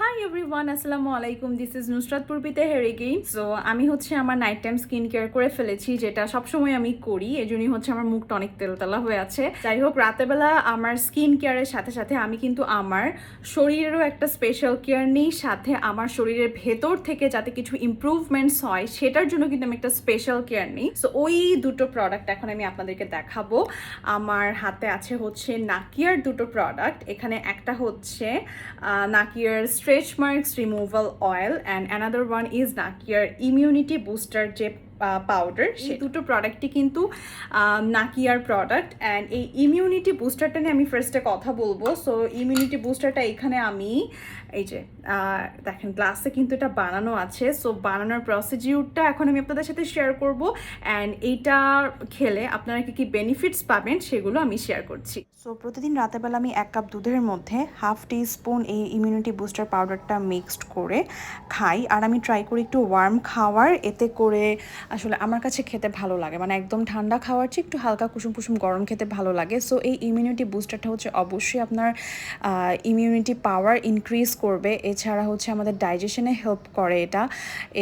High everyone আসসালামু আলাইকুম this is Nusrat পূর্বিতে হেরিগেইন সো আমি হচ্ছে আমার নাইট টাইম স্কিন কেয়ার করে ফেলেছি, যেটা সবসময় আমি করি। এজন্যই হচ্ছে আমার মুখটা অনেক তেলতেলা হয়ে আছে। যাই হোক, রাতেবেলা আমার স্কিন কেয়ারের সাথে সাথে আমি কিন্তু আমার শরীরেরও একটা স্পেশাল কেয়ার নিই। সাথে আমার শরীরের ভেতর থেকে যাতে কিছু ইমপ্রুভমেন্টস হয়, সেটার জন্য কিন্তু আমি একটা স্পেশাল কেয়ার নিই। সো ওই দুটো প্রোডাক্ট এখন আমি আপনাদেরকে দেখাবো। আমার হাতে আছে হচ্ছে নাকিয়ার দুটো প্রোডাক্ট এখানে একটা হচ্ছে Nakier stretch marks removal oil and another one is Nakier immunity booster gel powder সেই দুটো প্রোডাক্টই কিন্তু নাকিয়ার প্রোডাক্ট অ্যান্ড এই ইমিউনিটি বুস্টারটা নিয়ে আমি ফার্স্টে কথা বলব। সো ইমিউনিটি বুস্টারটা এখানে আমি এই যে দেখেন গ্লাসে কিন্তু এটা বানানো আছে। সো বানানোর প্রসিডিউরটা এখন আমি আপনাদের সাথে শেয়ার করব অ্যান্ড এইটা খেলে আপনারা কি কি বেনিফিটস পাবেন সেগুলো আমি শেয়ার করছি। সো প্রতিদিন রাতেবেলা আমি এক কাপ দুধের মধ্যে হাফ টি স্পুন এই ইমিউনিটি বুস্টার পাউডারটা মিক্সড করে খাই। আর আমি ট্রাই করি একটু ওয়ার্ম খাওয়ার এতে করে আসলে আমার কাছে খেতে ভালো লাগে। মানে একদম ঠান্ডা খাওয়ার চেয়ে একটু হালকা কুসুম কুসুম গরম খেতে ভালো লাগে। সো এই ইমিউনিটি বুস্টারটা হচ্ছে অবশ্যই আপনার ইমিউনিটি পাওয়ার ইনক্রিজ করবে। এছাড়া হচ্ছে আমাদের ডাইজেশনে হেল্প করে এটা।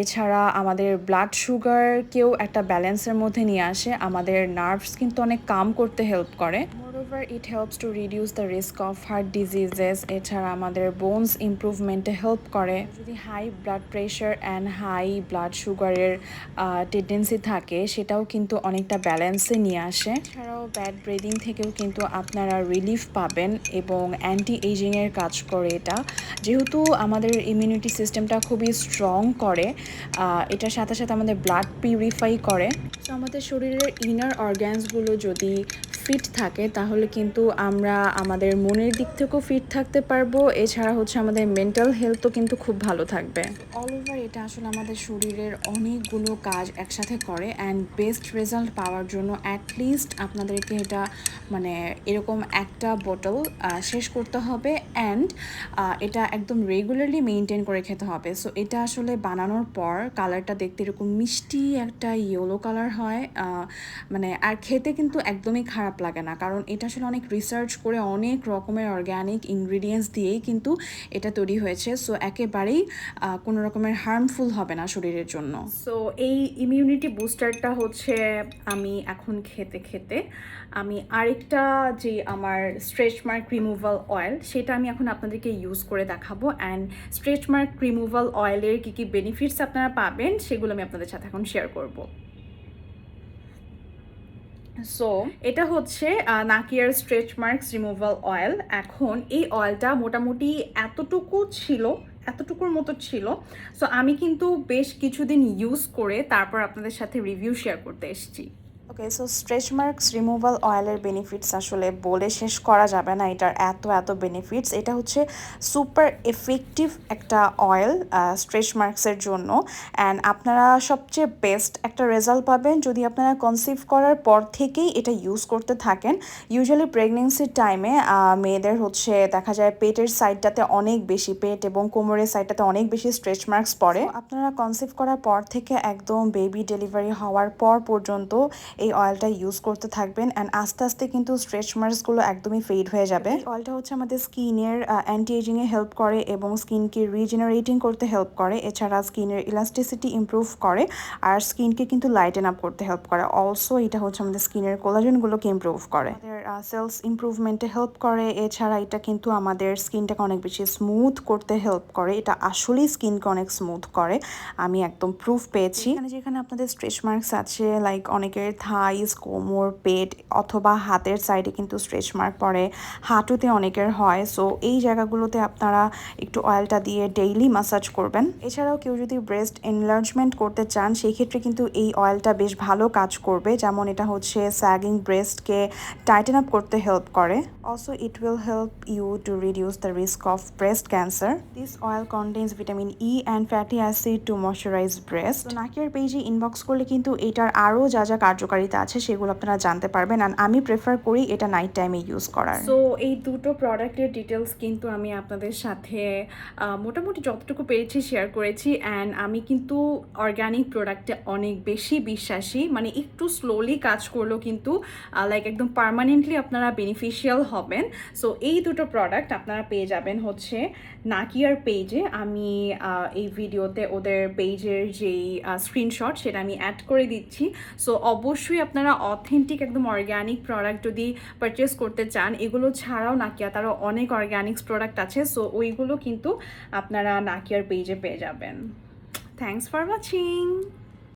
এছাড়া আমাদের ব্লাড সুগারকেও একটা ব্যালেন্সের মধ্যে নিয়ে আসে। আমাদের নার্ভস কিন্তু অনেক কাম করতে হেল্প করে। Moreover it helps to reduce the risk of heart diseases এছাড়া আমাদের বোনস ইমপ্রুভমেন্টে হেল্প করে। যদি high blood pressure and high blood সুগারের টেন্ডেন্সি থাকে, সেটাও কিন্তু অনেকটা ব্যালেন্সে নিয়ে আসে। এছাড়াও ব্যাড ব্রিদিং থেকেও কিন্তু আপনারা রিলিফ পাবেন এবং অ্যান্টি এজিংয়ের কাজ করে এটা। যেহেতু আমাদের ইমিউনিটি সিস্টেমটা খুবই স্ট্রং করে এটার সাথে সাথে আমাদের ব্লাড পিউরিফাই করে। তো আমাদের শরীরের ইনার অর্গ্যানসগুলো যদি ফিট থাকে, তাহলে কিন্তু আমরা আমাদের মনের দিক থেকেও ফিট থাকতে পারব। এছাড়া হচ্ছে আমাদের মেন্টাল হেলথও কিন্তু খুব ভালো থাকবে। অল ওভার এটা আসলে আমাদের শরীরের অনেকগুলো কাজ একসাথে করে অ্যান্ড বেস্ট রেজাল্ট পাওয়ার জন্য অ্যাটলিস্ট আপনাদেরকে এটা মানে এরকম একটা বোতল শেষ করতে হবে অ্যান্ড এটা একদম রেগুলারলি মেনটেন করে খেতে হবে। সো এটা আসলে বানানোর পর কালারটা দেখতে এরকম মিষ্টি একটা ইয়েলো কালার হয় মানে আর খেতে কিন্তু একদমই খারাপ লাগে না। কারণ এটা আসলে অনেক রিসার্চ করে অনেক রকমের অর্গ্যানিক ইনগ্রিডিয়েন্টস দিয়েই কিন্তু এটা তৈরি হয়েছে। সো একেবারেই কোনো রকমের হার্মফুল হবে না শরীরের জন্য। সো এই ইমিউনিটি বুস্টারটা হচ্ছে আমি এখন খেতে খেতে আমি আরেকটা যে আমার স্ট্রেচ মার্ক রিমুভাল অয়েল সেটা আমি এখন আপনাদেরকে ইউজ করে দেখাবো। অ্যান্ড স্ট্রেচ মার্ক রিমুভাল অয়েলের কী কী বেনিফিটস আপনারা পাবেন, সেগুলো আমি আপনাদের সাথে এখন শেয়ার করব। সো এটা হচ্ছে Nakier stretch marks removal oil এখন এই অয়েলটা মোটামুটি এতটুকু ছিল, এতটুকুর মতো ছিল। সো আমি কিন্তু বেশ কিছুদিন ইউজ করে তারপর আপনাদের সাথে রিভিউ শেয়ার করতে এসেছি। Okay so stretch marks removal অয়েলের বেনিফিটস আসলে বলে শেষ করা যাবে না, এটার এত এত বেনিফিটস এটা হচ্ছে সুপার এফেক্টিভ একটা অয়েল স্ট্রেচ মার্কসের জন্য। অ্যান্ড আপনারা সবচেয়ে বেস্ট একটা রেজাল্ট পাবেন যদি আপনারা কনসিভ করার পর থেকেই এটা ইউজ করতে থাকেন। ইউজুয়ালি প্রেগনেন্সির টাইমে মেয়েদের হচ্ছে দেখা যায় পেটের সাইডটাতে অনেক বেশি পেট এবং কোমরের সাইডটাতে অনেক বেশি স্ট্রেচ মার্কস পড়ে। আপনারা কনসিভ করার পর থেকে একদম বেবি ডেলিভারি হওয়ার পর পর্যন্ত এই অয়েলটা ইউজ করতে থাকবেন অ্যান্ড আস্তে আস্তে কিন্তু স্ট্রেচ মার্কসগুলো একদমই ফেড হয়ে যাবে। অয়েলটা হচ্ছে আমাদের স্কিনের অ্যান্টি এজিংয়ে হেল্প করে এবং স্কিনকে রিজেনারেটিং করতে হেল্প করে। এছাড়া স্কিনের ইলাস্টিসিটি ইমপ্রুভ করে আর স্কিনকে কিন্তু লাইটেন আপ করতে হেল্প করে। অলসো এটা হচ্ছে আমাদের স্কিনের কোলাজেনগুলোকে ইমপ্রুভ করে। সেলস ইমপ্রুভমেন্টে হেল্প করে। এছাড়া এটা কিন্তু আমাদের স্কিনটাকে অনেক বেশি স্মুথ করতে হেল্প করে। এটা আসলেই স্কিনকে অনেক স্মুথ করে। আমি একদম প্রুফ পেয়েছি। এখানে যেখানে আপনাদের স্ট্রেচ মার্কস আছে লাইক অনেকের থাইস কোমর পেট অথবা হাতের সাইডে কিন্তু স্ট্রেচ মার্ক পড়ে। হাঁটুতে অনেকের হয় সো এই জায়গাগুলোতে আপনারা একটু অয়েলটা দিয়ে ডেইলি মাসাজ করবেন। এছাড়াও কেউ যদি ব্রেস্ট এনলার্জমেন্ট করতে চান সেই ক্ষেত্রে কিন্তু এই অয়েলটা বেশ ভালো কাজ করবে। যেমন এটা হচ্ছে স্যাগিং ব্রেস্টকে টাইটেন আপ করতে হেল্প করে। Also it will help you to reduce the risk of breast cancer this oil contains vitamin E and fatty acid to moisturize breast নাকের পেজে ইনবক্স করলে কিন্তু এটার আরও যা যা কার্যকারিতা আছে, সেগুলো আপনারা জানতে পারবেন। আর আমি প্রেফার করি এটা নাইট টাইমে ইউজ করার। সো এই দুটো প্রোডাক্টের ডিটেলস কিন্তু আমি আপনাদের সাথে মোটামুটি যতটুকু পেরেছি শেয়ার করেছি। অ্যান্ড আমি কিন্তু অর্গ্যানিক প্রোডাক্টে অনেক বেশি বিশ্বাসী। মানে একটু স্লোলি কাজ করলেও কিন্তু লাইক একদম পার্মানেন্টলি আপনারা বেনিফিশিয়াল হবেন। সো এই দুটো প্রোডাক্ট আপনারা পেয়ে যাবেন হচ্ছে নাকিয়ার পেজে আমি এই ভিডিওতে ওদের পেজের যেই স্ক্রিনশট সেটা আমি অ্যাড করে দিচ্ছি। সো অবশ্যই আপনারা অথেন্টিক একদম অর্গ্যানিক প্রোডাক্ট যদি পারচেস করতে চান, এগুলো ছাড়াও নাকিয়া তারও অনেক অর্গ্যানিক্স প্রোডাক্ট আছে। সো ওইগুলো কিন্তু আপনারা নাকিয়ার পেজে পেয়ে যাবেন। Thanks for watching